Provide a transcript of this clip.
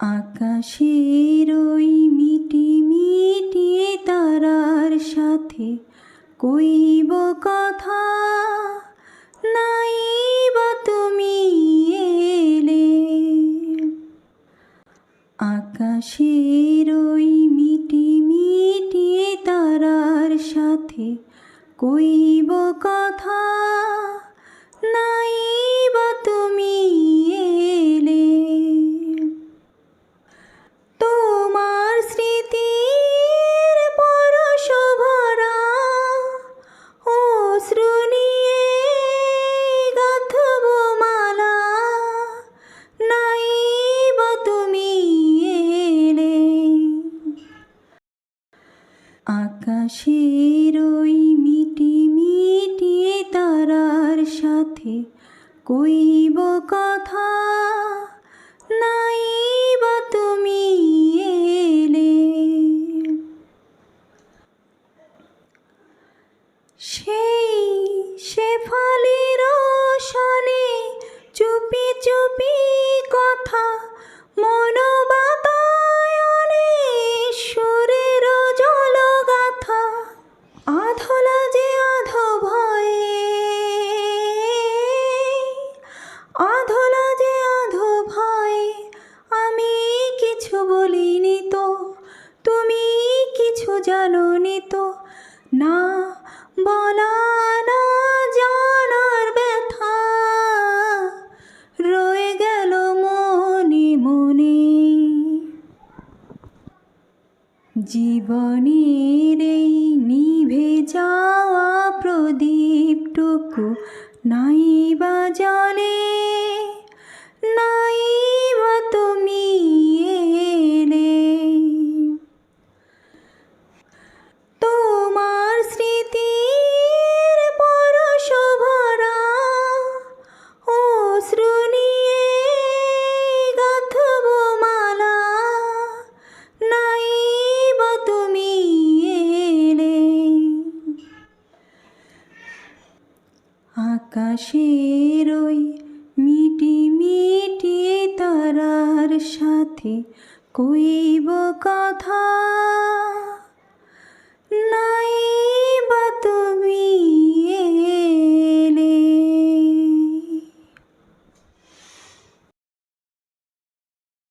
আকাশের ওই মিটি মিটি তারার সাথে কইব কথা। নাই বা তুমি এলে। আকাশের ওই মিটি মিটি তারার সাথে কইব কথা। আকাশের ওই মিটি মিটি তারার সাথে কইব কথা নাই বা তুমি এলে। সেই জানোনি তো? না, বলা না জানার ব্যথা। রয়ে গেল মনে মনে। জীবনের এই নিভে যাওয়া প্রদীপটুকু নাই বা জলে আকাশের ওই মিটি মিটি তারার সাথে কইব কথা।